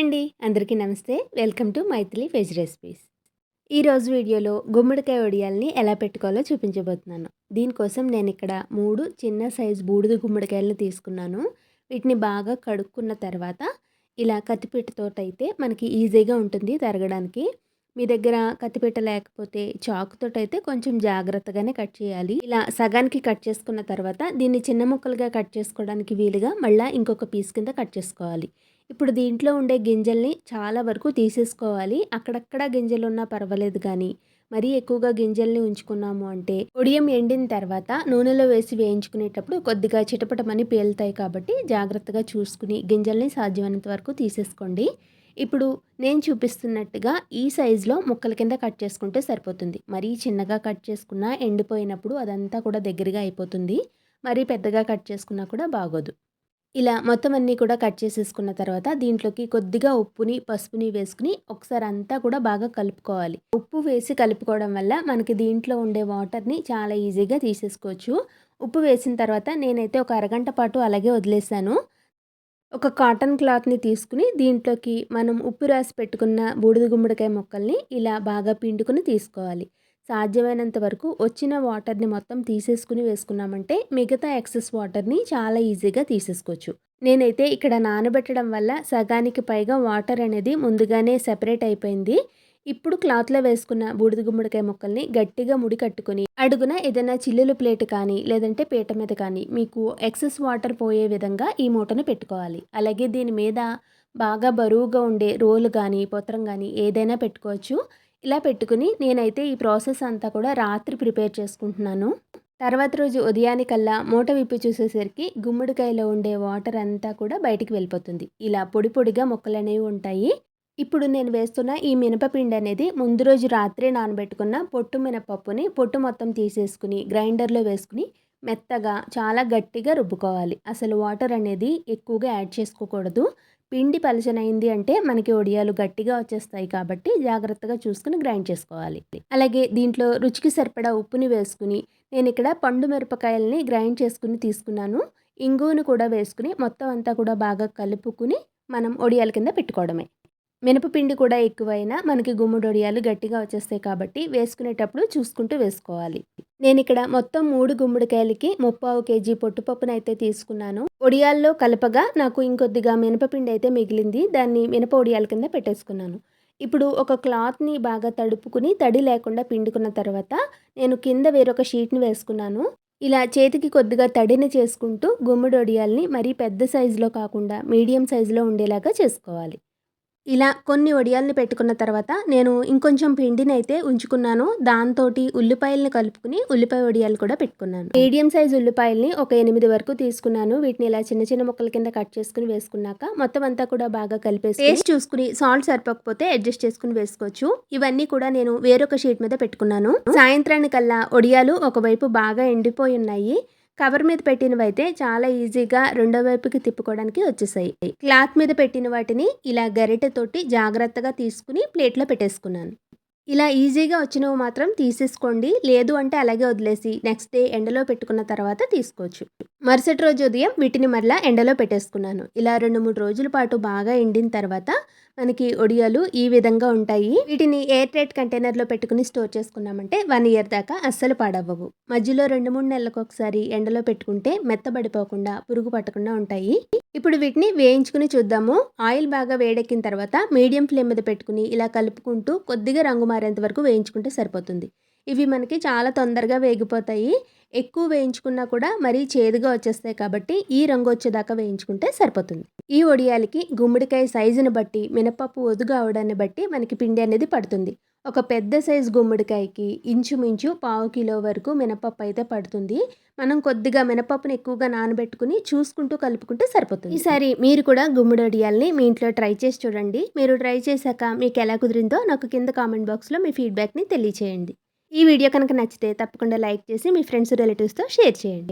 అండి. అందరికీ నమస్తే. Welcome to Maithili veg recipes. ఈరోజు వీడియోలో గుమ్మడికాయ వడియాల్ని ఎలా పెట్టుకోవాలో చూపించబోతున్నాను. దీనికోసం నేను ఇక్కడ మూడు చిన్న సైజు బూడిద గుమ్మడికాయలను తీసుకున్నాను. వీటిని బాగా కడుక్కున్న తర్వాత ఇలా కత్తిపెట్టతోటైతే మనకి ఈజీగా ఉంటుంది తరగడానికి. మీ దగ్గర కత్తిపెట్ట లేకపోతే చాకుతో అయితే కొంచెం జాగ్రత్తగానే కట్ చేయాలి. ఇలా సగానికి కట్ చేసుకున్న తర్వాత దీన్ని చిన్న ముక్కలుగా కట్ చేసుకోవడానికి వీలుగా మళ్ళీ ఇంకొక పీస్ కింద కట్ చేసుకోవాలి. ఇప్పుడు దీంట్లో ఉండే గింజల్ని చాలా వరకు తీసేసుకోవాలి. అక్కడక్కడ గింజలు ఉన్నా పర్వాలేదు కానీ మరీ ఎక్కువగా గింజల్ని ఉంచుకున్నాము అంటే ఉడియం ఎండిన తర్వాత నూనెలో వేసి వేయించుకునేటప్పుడు కొద్దిగా చిటపటమని పేలుతాయి కాబట్టి జాగ్రత్తగా చూసుకుని గింజల్ని సాధ్యమైనంత వరకు తీసేసుకోండి. ఇప్పుడు నేను చూపిస్తున్నట్టుగా ఈ సైజులో ముక్కల కింద కట్ చేసుకుంటే సరిపోతుంది. మరీ చిన్నగా కట్ చేసుకున్నా ఎండిపోయినప్పుడు అదంతా కూడా దగ్గరగా అయిపోతుంది. మరీ పెద్దగా కట్ చేసుకున్నా కూడా బాగోదు. ఇలా మొత్తం అన్నీ కూడా కట్ చేసేసుకున్న తర్వాత దీంట్లోకి కొద్దిగా ఉప్పుని పసుపుని వేసుకుని ఒకసారి అంతా కూడా బాగా కలుపుకోవాలి. ఉప్పు వేసి కలుపుకోవడం వల్ల మనకి దీంట్లో ఉండే వాటర్ని చాలా ఈజీగా తీసేసుకోవచ్చు. ఉప్పు వేసిన తర్వాత నేనైతే ఒక అరగంట పాటు అలాగే వదిలేసాను. ఒక కాటన్ క్లాత్ని తీసుకుని దీంట్లోకి మనం ఉప్పు రాసి పెట్టుకున్న బూడిద గుమ్మడికాయ మొక్కల్ని ఇలా బాగా పిండుకుని తీసుకోవాలి. సాధ్యమైనంత వరకు వచ్చిన వాటర్ని మొత్తం తీసేసుకుని వేసుకున్నామంటే మిగతా ఎక్సెస్ వాటర్ని చాలా ఈజీగా తీసేసుకోవచ్చు. నేనైతే ఇక్కడ నానబెట్టడం వల్ల సగానికి పైగా వాటర్ అనేది ముందుగానే సెపరేట్ అయిపోయింది. ఇప్పుడు క్లాత్లో వేసుకున్న బూడిద గుమ్మడికాయ ముక్కల్ని గట్టిగా ముడి కట్టుకుని అడుగున ఏదైనా చిల్లులు ప్లేట్ కానీ లేదంటే పీట మీద కానీ మీకు ఎక్సెస్ వాటర్ పోయే విధంగా ఈ మూటను పెట్టుకోవాలి. అలాగే దీని మీద బాగా బరువుగా ఉండే రోలు కానీ పొత్రం కానీ ఏదైనా పెట్టుకోవచ్చు. ఇలా పెట్టుకుని నేనైతే ఈ ప్రాసెస్ అంతా కూడా రాత్రి ప్రిపేర్ చేసుకుంటున్నాను. తర్వాత రోజు ఉదయానికల్లా మూట విప్పి చూసేసరికి గుమ్మడికాయలో ఉండే వాటర్ అంతా కూడా బయటికి వెళ్ళిపోతుంది. ఇలా పొడి పొడిగా మొక్కలు అనేవి ఉంటాయి. ఇప్పుడు నేను వేస్తున్న ఈ మినపపిండి అనేది ముందు రోజు రాత్రి నానబెట్టుకున్న పొట్టు మినపప్పుని పొట్టు మొత్తం తీసేసుకుని గ్రైండర్లో వేసుకుని మెత్తగా చాలా గట్టిగా రుబ్బుకోవాలి. అసలు వాటర్ అనేది ఎక్కువగా యాడ్ చేసుకోకూడదు. పిండి పలచనైంది అంటే మనకి ఒడియాలు గట్టిగా వచ్చేస్తాయి కాబట్టి జాగ్రత్తగా చూసుకుని గ్రైండ్ చేసుకోవాలి. అలాగే దీంట్లో రుచికి సరిపడా ఉప్పుని వేసుకుని నేను ఇక్కడ పండు మిరపకాయలని గ్రైండ్ చేసుకుని తీసుకున్నాను. ఇంగువను కూడా వేసుకుని మొత్తం అంతా కూడా బాగా కలుపుకుని మనం ఒడియాల కింద పెట్టుకోవడమే. మినపపిండి కూడా ఎక్కువైనా మనకి గుమ్మడొడియాలు గట్టిగా వచ్చేస్తాయి కాబట్టి వేసుకునేటప్పుడు చూసుకుంటూ వేసుకోవాలి. నేను ఇక్కడ మొత్తం మూడు గుమ్మడికాయలకి ముప్పావు కేజీ పొట్టుపప్పును అయితే తీసుకున్నాను. ఒడియాల్లో కలపగా నాకు ఇంకొద్దిగా మినపపిండి అయితే మిగిలింది. దాన్ని మినప ఒడియాల కింద పెట్టేసుకున్నాను. ఇప్పుడు ఒక క్లాత్ని బాగా తడుపుకుని తడి లేకుండా పిండుకున్న తర్వాత నేను కింద వేరొక షీట్ని వేసుకున్నాను. ఇలా చేతికి కొద్దిగా తడిని చేసుకుంటూ గుమ్మడి ఒడియాల్ని మరీ పెద్ద సైజులో కాకుండా మీడియం సైజులో ఉండేలాగా చేసుకోవాలి. ఇలా కొన్ని వడియాల్ని పెట్టుకున్న తర్వాత నేను ఇంకొంచెం పిండిని అయితే ఉంచుకున్నాను. దాంతో ఉల్లిపాయలను కలుపుకుని ఉల్లిపాయ వడియాలు కూడా పెట్టుకున్నాను. మీడియం సైజ్ ఉల్లిపాయల్ని ఒక ఎనిమిది వరకు తీసుకున్నాను. వీటిని ఇలా చిన్న చిన్న ముక్కల కింద కట్ చేసుకుని వేసుకున్నాక మొత్తం అంతా కూడా బాగా కలిపేసి టేస్ట్ చూసుకుని సాల్ట్ సరిపోకపోతే అడ్జస్ట్ చేసుకుని వేసుకోవచ్చు. ఇవన్నీ కూడా నేను వేరొక షీట్ మీద పెట్టుకున్నాను. సాయంత్రానికల్లా వడియాలు ఒకవైపు బాగా ఎండిపోయి ఉన్నాయి. కవర్ మీద పెట్టినవి అయితే చాలా ఈజీగా రెండో వైపుకి తిప్పుకోవడానికి వచ్చేసాయి. క్లాత్ మీద పెట్టిన వాటిని ఇలా గరిటెతోటి జాగ్రత్తగా తీసుకుని ప్లేట్లో పెట్టేసుకున్నాను. ఇలా ఈజీగా వచ్చినవి మాత్రం తీసేసుకోండి. లేదు అంటే అలాగే వదిలేసి నెక్స్ట్ డే ఎండలో పెట్టుకున్న తర్వాత తీసుకోవచ్చు. మరుసటి రోజు ఉదయం వీటిని మరలా ఎండలో పెట్టేసుకున్నాను. ఇలా రెండు మూడు రోజుల పాటు బాగా ఎండిన తర్వాత మనకి ఒడియాలు ఈ విధంగా ఉంటాయి. వీటిని ఎయిర్ టైట్ కంటైనర్లో పెట్టుకుని స్టోర్ చేసుకున్నామంటే వన్ ఇయర్ దాకా అస్సలు పాడవ్వవు. మధ్యలో రెండు మూడు నెలలకు ఒకసారి ఎండలో పెట్టుకుంటే మెత్తబడిపోకుండా పురుగు పట్టకుండా ఉంటాయి. ఇప్పుడు వీటిని వేయించుకుని చూద్దాము. ఆయిల్ బాగా వేడెక్కిన తర్వాత మీడియం ఫ్లేమ్ మీద పెట్టుకుని ఇలా కలుపుకుంటూ కొద్దిగా రంగు మారేంత వరకు వేయించుకుంటే సరిపోతుంది. ఇవి మనకి చాలా తొందరగా వేగిపోతాయి. ఎక్కువ వేయించుకున్నా కూడా మరీ చేదుగా వచ్చేస్తాయి కాబట్టి ఈ రంగు వచ్చేదాకా వేయించుకుంటే సరిపోతుంది. ఈ ఒడియాలకి గుమ్మడికాయ సైజుని బట్టి మినపప్పు ఒదుగు అవడాన్ని బట్టి మనకి పిండి అనేది పడుతుంది. ఒక పెద్ద సైజు గుమ్మడికాయకి ఇంచుమించు పావు కిలో వరకు మినపప్పు అయితే పడుతుంది. మనం కొద్దిగా మినపప్పుని ఎక్కువగా నానబెట్టుకుని చూసుకుంటూ కలుపుకుంటే సరిపోతుంది. ఈసారి మీరు కూడా గుమ్మడి వడియాల్ని మీ ఇంట్లో ట్రై చేసి చూడండి. మీరు ట్రై చేశాక మీకు ఎలా కుదిరిందో నాకు కింద కామెంట్ బాక్స్లో మీ ఫీడ్బ్యాక్ని తెలియచేయండి. ఈ వీడియో కనుక నచ్చితే తప్పకుండా లైక్ చేసి మీ ఫ్రెండ్స్ రిలేటివ్స్తో షేర్ చేయండి.